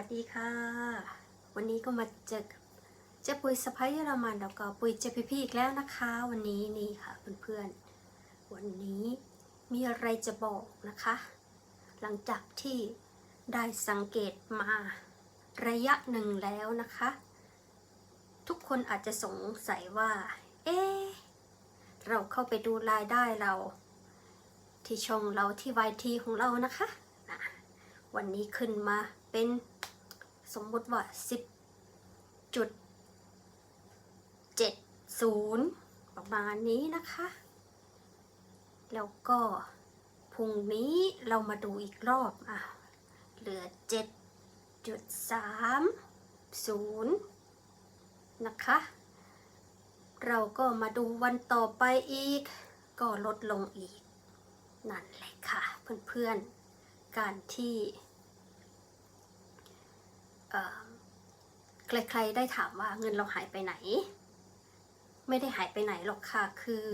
วัสดีค่ะ วันนี้ก็มาเจอกับเจ๊ปุยสะพ้ายเยอรมันแล้วก็ปุยเจพีพีอีกแล้วนะคะ วันนี้นี่ค่ะเพื่อนๆ วันนี้มีอะไรจะบอกนะคะ หลังจากที่ได้สังเกตมาระยะหนึ่งแล้วนะคะ ทุกคนอาจจะสงสัยว่า เอ๊เราเข้าไปดูรายได้เรา ที่ช่องเราที่ YT ของเรานะคะนะวันนี้ขึ้นมาเป็น สมมติว่า10จุด70ประมาณนี้นะคะ แล้วก็พรุ่งนี้เรามาดูอีกรอบอะเหลือ7.30นะคะ เราก็มาดูวันต่อไปอีก ก็ลดลงอีก นั่นแหละค่ะเพื่อนๆ การที่เอ่อ ใครๆได้ถามว่าเงินเราหายไปไหน ไม่ได้หายไปไหนหรอกค่ะคือ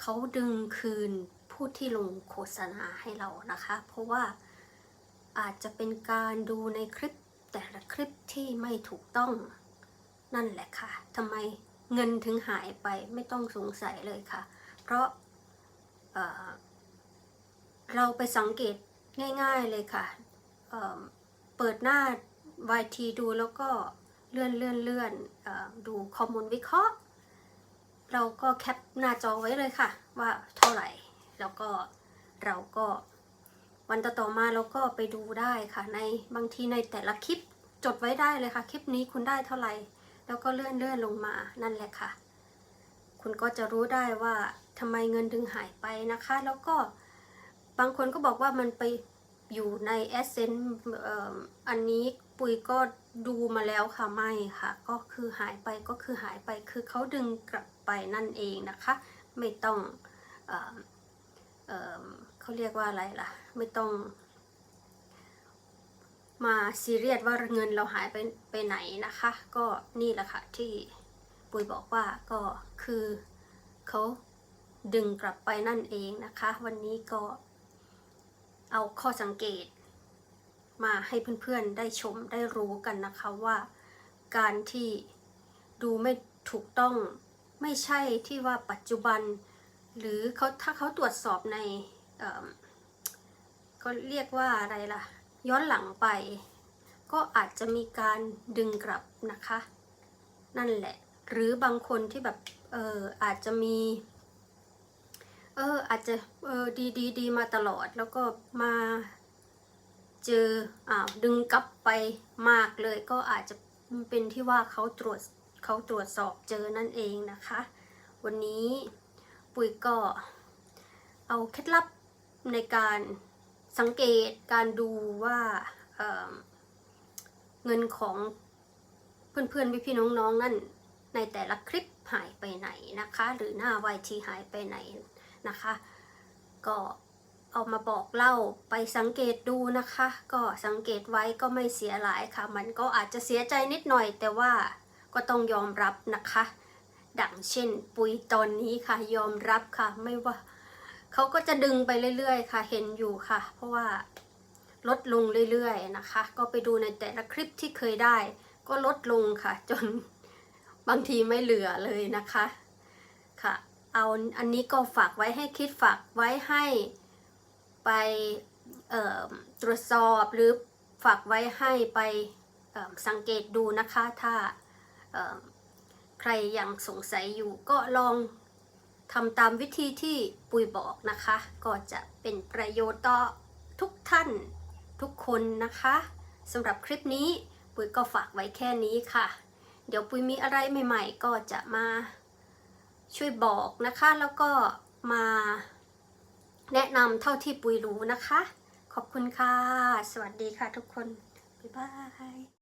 เขาดึงคืนผู้ที่ลงโฆษณาให้เรานะคะ เพราะว่าอาจจะเป็นการดูในคลิปแต่ละคลิปที่ไม่ถูกต้องนั่นแหละค่ะทำไมเงินถึงหายไปไม่ต้องสงสัยเลยค่ะ เพราะเเราไปสังเกตง่าย ๆเลยค่ะ เปิดหน้า YT ดูแล้วก็เลื่อนเลื่อนเลื่อนอดูข้อมูลวิเคราะห์ เราก็แคปหน้าจอไว้เลยค่ะ ว่าเท่าไหร่ แล้วก็เราก็วันต่อๆมาเราก็ไปดูได้ค่ะ ในบางทีในแต่ละคลิปจดไว้ได้เลยค่ะ คลิปนี้คุณได้เท่าไหร่ แล้วก็เลื่อนเลื่อนลงมานั่นแหละค่ะ คุณก็จะรู้ได้ว่าทำไมเงินถึงหายไปนะคะ แล้วก็บางคนก็บอกว่ามันไป อยู่ใน e s s e n เอ่ออันนี้ปุ๋ยก็ดูมาแล้วค่ะไม่ค่ะ ก็คือหายไปก็คือหายไปคือเขาดึงกลับไปนั่นเองนะคะ ไม่ต้องเออเออเขาเรียกว่าอะไรล่ะ ไม่ต้อง มาซีเรียสว่าเงินเราหายไปไปไหนนะคะ ก็นี่แหละค่ะที่ปุยบอกว่าก็คือเขาดึงกลับไปนั่นเองนะคะ วันนี้ก็ เอาข้อสังเกต มาให้เพื่อนๆได้ชมได้รู้กันนะคะว่า การที่ดูไม่ถูกต้องไม่ใช่ที่ว่าปัจจุบัน หรือเขาถ้าเขาตรวจสอบในเอิ่มเขาเรียกว่าอะไรล่ะ ย้อนหลังไป ก็อาจจะมีการดึงกลับนะคะ นั่นแหละ หรือบางคนที่แบบเอออาจจะมี เอออาจจะเออดีดีดีมาตลอดแล้วก็มาเจออ่าดึงกลับไปมากเลยก็อาจจะเป็นที่ว่าเขาตรวจเขาตรวจสอบเจอนั่นเองนะคะ วันนี้ปุ๋ยก็เอาเคล็ดลับในการสังเกตการดูว่าเเงินของเพื่อนๆพี่ๆน้องๆนั่นในแต่ละคลิปหายไปไหนนะคะ หรือหน้า YT หายไปไหน นะคะ ก็เอามาบอกเล่าไปสังเกตดูนะคะ ก็สังเกตไว้ก็ไม่เสียหลายค่ะ มันก็อาจจะเสียใจนิดหน่อย แต่ว่าก็ต้องยอมรับนะคะ ดังเช่น ปุ๋ยตอนนี้ค่ะ ยอมรับค่ะ ไม่ว่าเขาก็จะดึงไปเรื่อยๆ ค่ะ เห็นอยู่ค่ะ เพราะว่าลดลงเรื่อยๆนะคะ ก็ไปดูในแต่ละคลิปที่เคยได้ ก็ลดลงค่ะ จนบางทีไม่เหลือเลยนะคะค่ะ เอาอันนี้ก็ฝากไว้ให้คิดฝากไว้ให้ไปตรวจสอบหรือฝากไว้ให้ไปสังเกตดูนะคะถ้าใครยังสงสัยอยู่ก็ลองทำตามวิธีที่ปุยบอกนะคะ ก็จะเป็นประโยชน์ต่อทุกท่านทุกคนนะคะสำหรับคลิปนี้ปุยก็ฝากไว้แค่นี้ค่ะ เดี๋ยวปุยมีอะไรใหม่ ๆ ก็จะมา ช่วยบอกนะคะ แล้วก็มาแนะนำเท่าที่ปุยรู้นะคะ ขอบคุณค่ะ สวัสดีค่ะทุกคน บ๊ายบาย